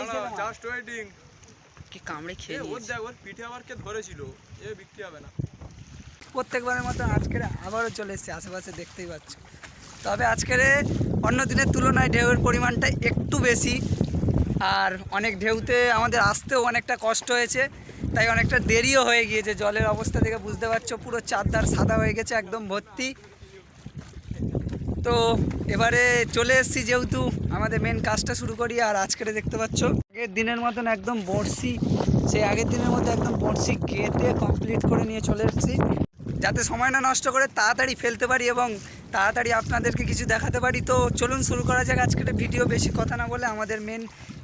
তেইশে just waiting কি কামড়ে খেয়ে ওর দেখ ওর পিঠে আবার কে ধরেছিল? এ বিক্রি হবে না। প্রত্যেকবারের মতো আজকের আবারও চলে এসেছে আশেপাশে দেখতেই পাচ্ছ। তবে আজকের অন্য দিনের তুলনায় ঢেউয়ের পরিমাণটা একটু বেশি। আর অনেক ঢেউতে আমাদের আসতেও অনেকটা কষ্ট হয়েছে তাই অনেকটা দেরিও হয়ে গিয়েছে। জলের অবস্থা থেকে বুঝতে পারছ পুরো চারদার সাদা হয়ে গেছে একদম ভর্তি। তো এবারে চলে এসেছি যেহেতু আমাদের মেন কাজটা শুরু করি আর আজকের দেখতে পাচ্ছ। আগের দিনের মতন একদম বড়শি সেই আগের দিনের মতো একদম বড়শি গেঁথে কমপ্লিট করে নিয়ে চলে এসেছি। যাতে সময় না নষ্ট করে তাড়াতাড়ি ফেলতে পারি এবং তাড়াতাড়ি আপনাদেরকে কিছু দেখাতে পারি। তো চলুন শুরু করা যাক আজকের ভিডিও। বেশি কথা না বলে আমাদের মেন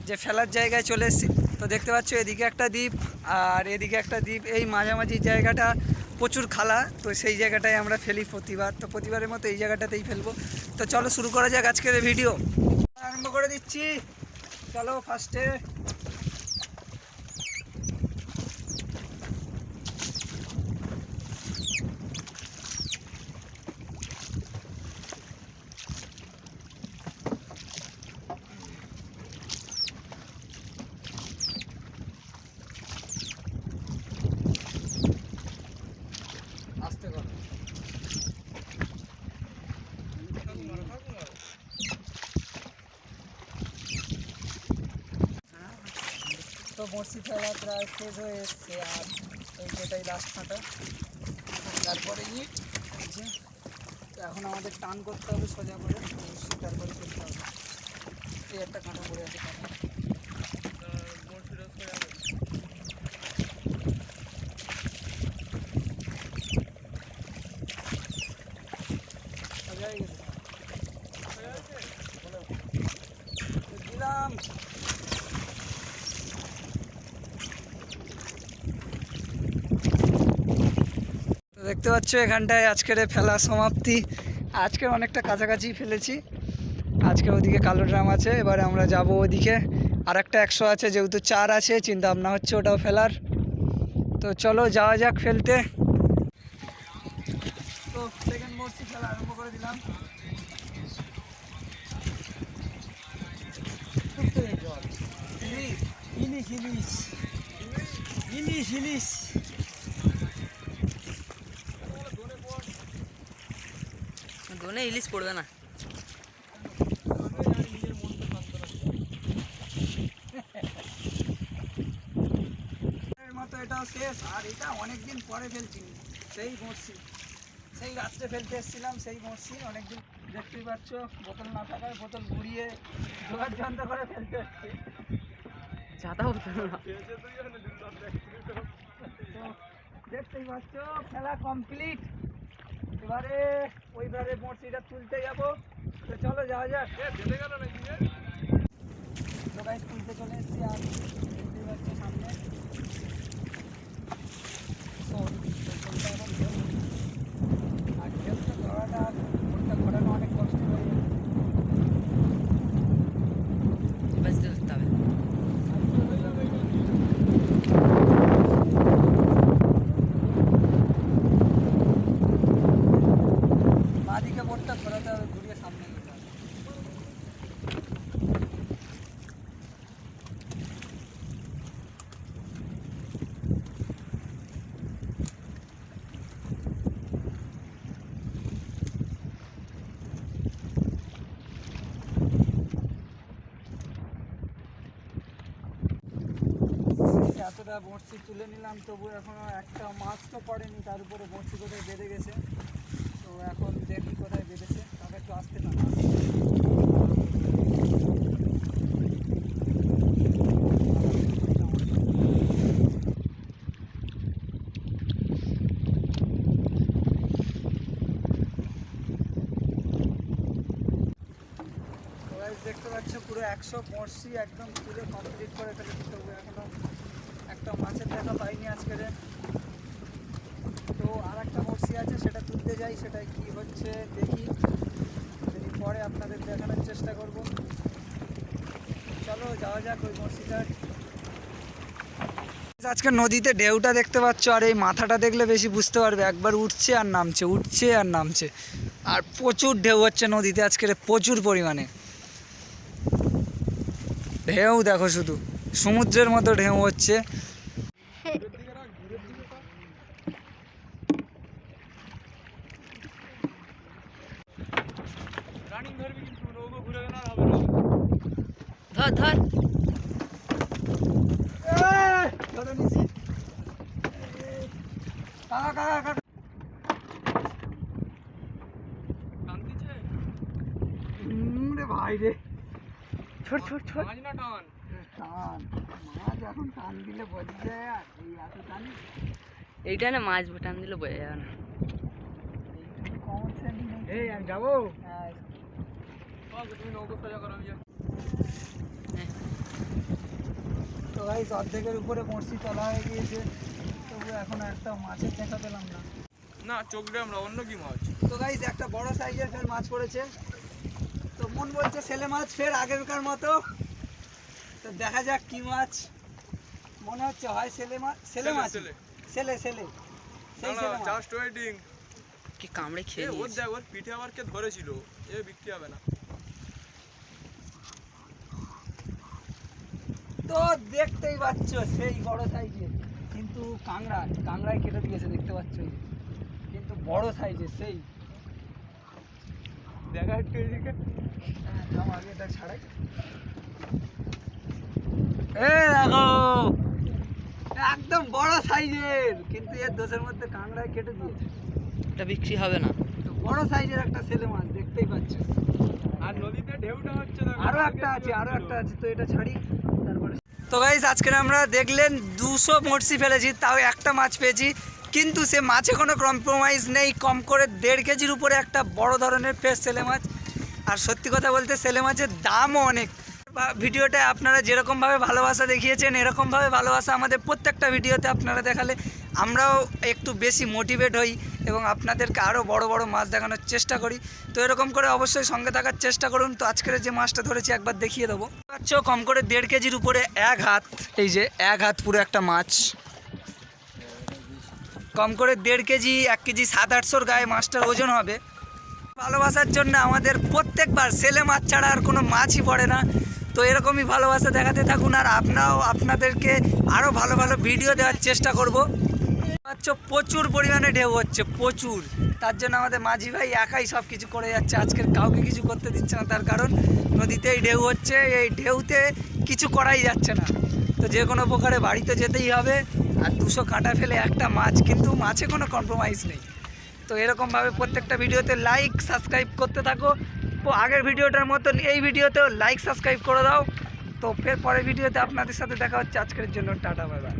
যে ফেলার জায়গায় চলে এসেছি। তো দেখতে পাচ্ছ এদিকে একটা দ্বীপ আর এদিকে একটা দ্বীপ। এই মাঝামাঝি জায়গাটা প্রচুর খালা, তো সেই জায়গাটায় আমরা ফেলি প্রতিবার। তো প্রতিবারের মতো এই জায়গাটাতেই ফেলব। তো চলো শুরু করা যাক আজকের ভিডিও আরম্ভ করে দিচ্ছি। চলো ফার্স্টে আস্তে করো তো বড়শি ফেলা প্রায় শেষ হয়ে এসছে আর এই যেটাই লাস্ট তারপরে ইট যে, এখন আমাদের টান করতে হবে সোজা করে তারপরে ফেলতে হবে। এই একটা কাঁটা পড়ে আছে কাঁটা সোজা হয়ে গেছে বলো। তো দিলাম তো দেখতে পাচ্ছ, এখানটায় আজকের ফেলা সমাপ্তি। আজকে অনেকটা কাছাকাছি ফেলেছি। আজকে ওদিকে কালো ড্রাম আছে, এবারে আমরা যাব ওদিকে। আর একটা একশো আছে, যেহেতু চার আছে চিন্তা ভাবনা হচ্ছে ওটাও ফেলার। তো চলো, যাওয়া যাক ফেলতে। তো আরম্ভ করে দিলাম। ইলিশ ইলিশ ইলিশ ইলিশ দোনে ইলিশ পড়বে না এর মতো শেষ আর এটা অনেক দিন পরে ফেলছি। সেই বড়শি সেই রাত্রে ফেলতে এসেছিলাম সেই বড়শি অনেকদিন দেখতেই পাচ্ছ বোতল না থাকায় বোতল ঘুরিয়ে জোগাড় যন্ত্র করে ফেলতে এসছি দেখতেই পাচ্ছ খেলা কমপ্লিট এবারে ওইবারে বড়শিটা তুলতে যাব। তো চলো যাওয়া যাক। তুলতে চলে এসেছি আর দেখতেই পাচ্ছ সামনে তো বোতলটা এখন ধরবো। আর ঢেউটা ধরাটা বোটটা ঘোরানো অনেক কষ্ট হয়ে যায় বাঁচতে ধরতে হবে বাঁদিকে বোটটা ঘোরাতে হবে ঘুরিয়ে সামনে যেতে হবে এতটা বড়শি তুলে নিলাম তবু এখনও একটা মাছ তো পড়েনি, তার উপরে বড়শি কোথায় বেঁধে গেছে। তো এখন দেখি কোথায় বেঁধেছে তাকে একটু আসতে না দেখতে পাচ্ছ পুরো একশো বর্ষি একদম পুরো কমপ্লিট করে ফেলেছি তবু এখনও একটা মাছের দেখা পাইনি তো আর একটা বড়শি আছে, সেটা তুলতে যাই সেটা কি হচ্ছে দেখি। যদি পরে আপনাদের দেখানোর চেষ্টা করব। চলো, যাওয়া যাক ওই বড়শিটার আজকে নদীতে ঢেউটা দেখতে পাচ্ছ, আর এই মাথাটা দেখলে বেশি বুঝতে পারবে, একবার উঠছে আর নামছে, উঠছে আর নামছে। আর প্রচুর ঢেউ হচ্ছে নদীতে আজকের, প্রচুর পরিমাণে। ঢেউ দেখো শুধু, সমুদ্রের মতো ঢেউ হচ্ছে রানিং ধরবি কিন্তু নৌকো ঘুরে গেলে আর হবে না ধর ধর ধরে নিছি কাকা কাকা কাকা টান দিচ্ছে হুম রে ভাই রে ছোট ছোট না টান টান মাছ এখন টান দিলে বোঝা যায় আর এই এত টান এইটা না মাছ টান দিলে বোঝা যাবে না। এই আমি যাব? হ্যাঁ। তুমি নৌকো সোজা করো তো ভাই অর্ধেকের উপরে বড়শি তোলা হয়ে গিয়েছে। তবু এখন একটা মাছের দেখা পেলাম না। না চোখ দিয়ে আমরা অন্য কি মাছ? তো গাইজ একটা বড় সাইজের ফের মাছ পড়েছে। তো মন বলছে ছেলে মাছ ফের আগেরকার মতো। তো দেখা যাক কি মাছ। মনে হচ্ছে হয় ছেলে মাছ ছেলে মাছ। ছেলে। ছেলে সেই ছেলে মাছ। জাস্ট ওয়েটিং কি কামড়ে খেয়ে ওর। দেখ ওর পিঠে আবার কে ধরেছিল? এ বিক্রি হবে না। তো দেখতেই পাচ্ছ সেই বড় সাইজের কিন্তু কাংড়া কাংড়ায় কেটে দিয়েছে দেখতে পাচ্ছ যে। কিন্তু বড় সাইজের সেই। দেখা একটু এদিকে। হ্যাঁ, আগে এটা ছাড়াই। এ দেখো! একদম বড় সাইজের। কিন্তু এর দোষের মধ্যে কাংড়ায় কেটে দিয়েছে। এটা বিক্রি হবে না। বড় সাইজের একটা ছেলে মাছ দেখতেই পাচ্ছ। আর নদীতে ঢেউটা হচ্ছে আরও একটা আছে আরও একটা আছে। তো এটা ছাড়ি তারপরে তো গাইজ আজকে আমরা দেখলেন দুশো মরসি ফেলেছি, তাও একটা মাছ পেয়েছি। কিন্তু সে মাছে কোনো কম্প্রোমাইজ নেই, কম করে দেড় কেজির উপরে একটা বড় ধরনের ফ্রেশ ছেলে মাছ আর সত্যি কথা বলতে, ছেলে মাছের দামও অনেক। ভিডিওটা আপনারা যেরকমভাবে ভালোবাসা দেখিয়েছেন, এরকমভাবে ভালোবাসা আমাদের প্রত্যেকটা ভিডিওতে আপনারা দেখালে আমরাও একটু বেশি মোটিভেট হই এবং আপনাদেরকে আরও বড় বড় মাছ দেখানোর চেষ্টা করি। তো এরকম করে অবশ্যই সঙ্গে থাকার চেষ্টা করুন। তো আজকের যে মাছটা ধরেছি একবার দেখিয়ে দেবো। পাচ্ছ, কম করে দেড় কেজির উপরে এক হাত, এই যে এক হাত পুরো একটা মাছ। কম করে দেড় কেজি, এক কেজি সাত আটশোর গায়ে মাছটার ওজন হবে। ভালোবাসার জন্য আমাদের প্রত্যেকবার ছেলে মাছ ছাড়া আর কোনো মাছই পড়ে না। তো এরকমই ভালোবাসা দেখাতে থাকুন আর আপনারাও আপনাদেরকে আরও ভালো ভালো ভিডিও দেওয়ার চেষ্টা করব। পাচ্ছ, প্রচুর পরিমাণে ঢেউ হচ্ছে, প্রচুর। তার জন্য আমাদের মাঝি ভাই একাই সব কিছু করে যাচ্ছে, আজকের কাউকে কিছু করতে দিচ্ছে না, তার কারণ নদীতেই ঢেউ হচ্ছে, এই ঢেউতে কিছু করাই যাচ্ছে না। তো যে কোনো প্রকারে বাড়িতে যেতেই হবে, আর দুশো কাটা ফেলে একটা মাছ, কিন্তু মাছে কোনো কম্প্রোমাইজ নেই। তো এরকমভাবে প্রত্যেকটা ভিডিওতে লাইক সাবস্ক্রাইব করতে থাকো আগের ভিডিওটার মতন এই ভিডিওতে লাইক সাবস্ক্রাইব করে দাও। তো ফের পরের ভিডিওতে আপনাদের সাথে দেখা হচ্ছে। আজকের জন্য টাটা বাই বাই